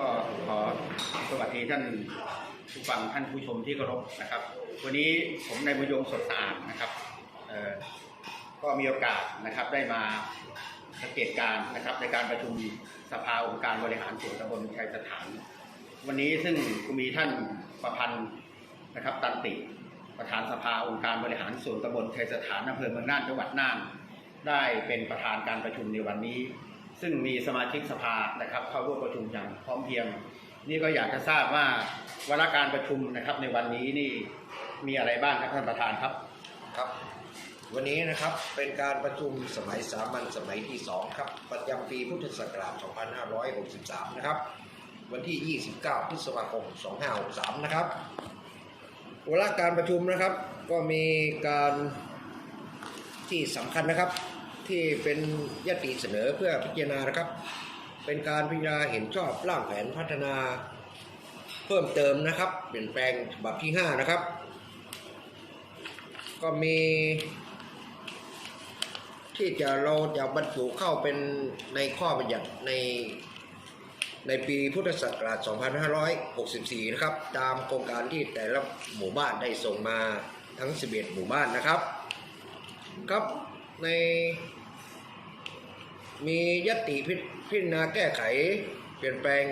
ก็ขอสวัสดีท่านผู้ฟังท่านผู้ชมที่เคารพนะครับ วันนี้ผมนายบุญยงสดสะอาดนะครับก็มีโอกาสนะครับได้มาสังเกตการนะครับในการประชุมสภาองค์การบริหารส่วนตำบลชัยสถาน วันนี้ซึ่งมีท่านประพันธ์นะครับตันติประธานสภาองค์การบริหารส่วนตำบลชัยสถานอำเภอเมืองน่านจังหวัดน่าน ได้เป็นประธานการประชุมในวันนี้ ซึ่งมีสมาชิกสภานะครับเข้าร่วมประชุมอย่างพร้อมเพรียง นี่ก็อยากจะทราบว่าวาระการประชุมนะครับ ในวันนี้นี่มีอะไรบ้างครับท่านประธานครับครับ วันนี้นะครับเป็นการประชุมสมัยสามัญสมัยที่ 2 ครับ ประจำปีพุทธศักราช 2563 นะครับ วันที่ 29 พฤษภาคม 2563 นะครับเวลาการประชุมนะครับก็มีการที่สำคัญนะครับ ที่เป็นยติเสนอเพื่อพิจารณานะครับ เป็นการพิจารณาเห็นชอบร่างแผนพัฒนาเพิ่มเติมนะครับ เปลี่ยนแปลงฉบับที่ 5 นะครับ ก็มี ที่จะเราจะบรรจุเข้าเป็นในข้อบัญญัติในในปีพุทธศักราช 2564 นะครับ ตามโครงการที่แต่ละหมู่บ้านได้ส่งมาทั้ง 11 หมู่บ้านนะครับ ครับใน มียติพิพจารณาแก้ไข เปลี่ยนแปลง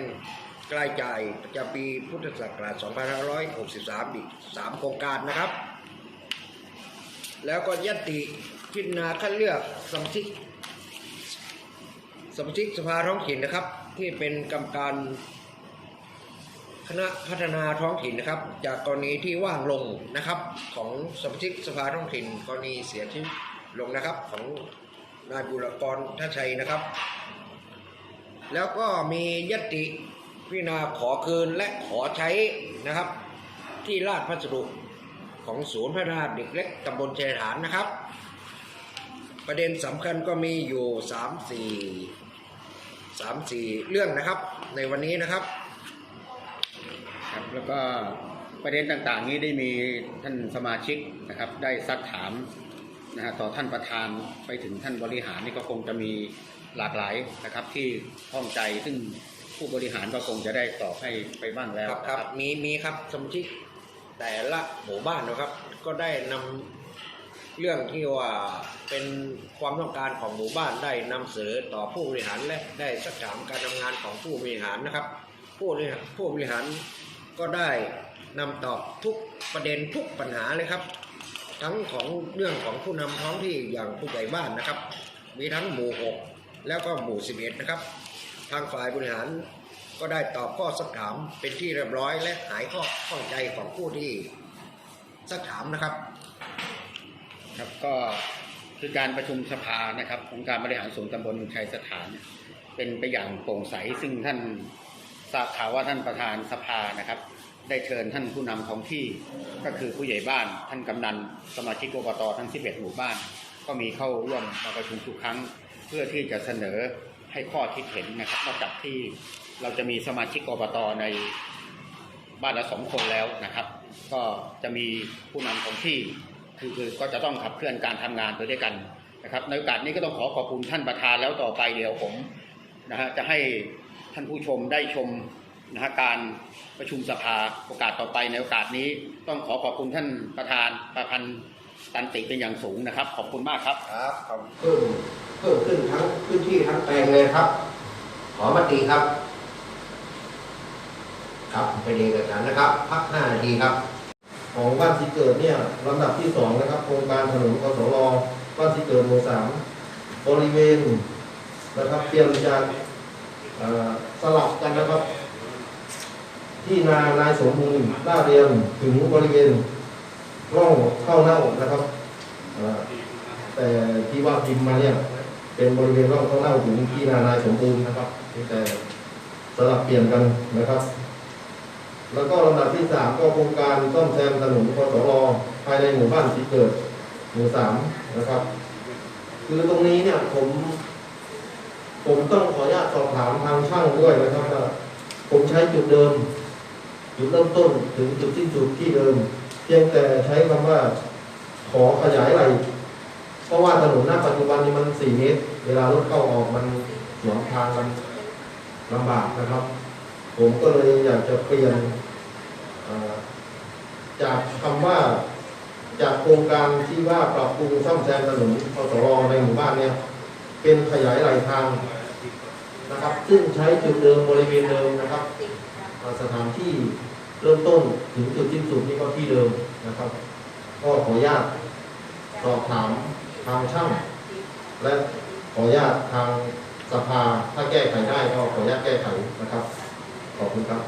รายจ่ายประจำปีพุทธศักราช 2563 อีก 3 โครงการนะครับ แล้วก็ยติพิจารณาคัดเลือกสมาชิกสมาชิกสภาท้องถิ่นนะครับ ที่เป็นกรรมการคณะพัฒนาท้องถิ่นนะครับ จากกรณีที่ว่างลงนะครับ ของสมาชิกสภาท้องถิ่นกรณีเสียชีวิตลงนะครับของ นายบุรกรท่าชัยนะครับ แล้วก็มียติพิจารณาขอคืนและขอใช้นะครับ ที่ราชพัสดุของศูนย์พัฒนาเด็กเล็กตำบลเชยฐานนะครับ ประเด็นสำคัญก็มีอยู่สามสี่สามสี่เรื่องนะครับ ในวันนี้นะครับครับแล้วก็ประเด็นต่างๆนี้ได้มีท่านสมาชิกนะครับ ได้ซักถาม นะฮะต่อท่านประธานไปถึงท่านบริหารนี่ก็คงจะมีหลากหลายนะครับ ที่ข้องใจซึ่งผู้บริหารก็คงจะได้ตอบให้ไปบ้างแล้วครับครับมีมีครับสมาชิกแต่ละหมู่บ้านนะครับ ก็ได้นำเรื่องที่ว่าเป็นความต้องการของหมู่บ้านได้นำเสนอต่อผู้บริหารและได้สักถามการทำงานของผู้บริหารนะครับ ผู้บริหารผู้บริหารก็ได้นำตอบทุกประเด็นทุกปัญหาเลยครับ ทั้งของเรื่องของผู้นำท้องที่อย่างผู้ใหญ่บ้านนะครับ มีทั้งหมู่หกแล้วก็หมู่สิบเอ็ดนะครับ ทางฝ่ายบริหารก็ได้ตอบข้อสักถามเป็นที่เรียบร้อย และหายข้อข้องใจของผู้ที่สักถามนะครับ ครับก็คือการประชุมสภานะครับ ของการบริหารส่วนตำบลชัยสถาน เป็นไปอย่างโปร่งใสซึ่งท่าน ทราบข่าวว่าท่านประธานสภานะครับ ได้เชิญท่านผู้นำท้องที่ก็คือผู้ใหญ่บ้าน ท่านกำนันสมาชิกอบตทั้ง 11 หมู่บ้าน ก็มีเข้าร่วมมาประชุมทุกครั้ง เพื่อที่จะเสนอให้ข้อคิดเห็นนะครับนอกจากที่เราจะมีสมาชิกอบตในบ้านละสองคนแล้วนะครับ ก็จะมีผู้นำของที่คือคือก็จะต้องขับเคลื่อนการทำงานไปด้วยกันนะครับในโอกาสนี้ก็ต้องขอขอบคุณท่านประธานแล้วต่อไปเดี๋ยวผมนะฮะจะให้ ท่านผู้ชมได้ชมนะฮะการประชุมสภาโอกาสต่อไปในโอกาสนี้ ต้องขอขอบคุณท่านประธานประพันธ์ตันติเป็นอย่างสูงนะครับ ขอบคุณมากครับ ครับเพิ่มเพิ่มขึ้นทั้งพื้นที่ทั้งแปลงเลยครับ ขอมติครับ ครับเป็นเอกสารนะครับ พักห้านาทีครับ ของบ้านที่เกิดเนี่ยลำดับที่สองนะครับโครงการถนนกสรบ้านที่เกิดหมู่สามบริเวณนะครับเปลี่ยนจากเอ่อ สลับกันนะครับ ที่นานายสมบูรณ์ล่าเรียนถึงบริเวณร่องเข้าเน่านะครับแต่ที่ว่าพิมพ์มาเนี่ยเป็นบริเวณร่องเข้าเน่าถึงที่นานายสมบูรณ์นะครับแต่สลับเปลี่ยนกันนะครับ แล้วก็ลำดับที่สามก็โครงการซ่อมแซมถนนกสรภายในหมู่บ้านสีเกิดหมู่สามนะครับ คือตรงนี้เนี่ยผม ผมต้องขออนุญาตสอบถามทางช่างด้วยนะครับว่าผมใช้จุดเดิมจุดเริ่มต้นถึงจุดสิ้นสุดที่เดิม เพียงแต่ใช้คำว่าขอขยายไหลเพราะว่าถนนหน้าปัจจุบันนี้มันสี่เมตร เวลารถเข้าออกมันสวนทางมันลำบากนะครับ ผมก็เลยอยากจะเปลี่ยนจากคำว่าจากโครงการที่ว่าปรับปรุงซ่อมแซมถนนคสรในหมู่บ้านเนี่ย เป็นขยายไหลทางนะครับ ซึ่งใช้จุดเดิมบริเวณเดิมนะครับสถานที่เริ่มต้นถึงจุดสิ้นสุดนี่ก็ที่เดิมนะครับ ก็ขออนุญาตสอบถามทางช่าง และขออนุญาตทางสภาถ้าแก้ไขได้ก็ขออนุญาตแก้ไขนะครับ ขอบคุณครับ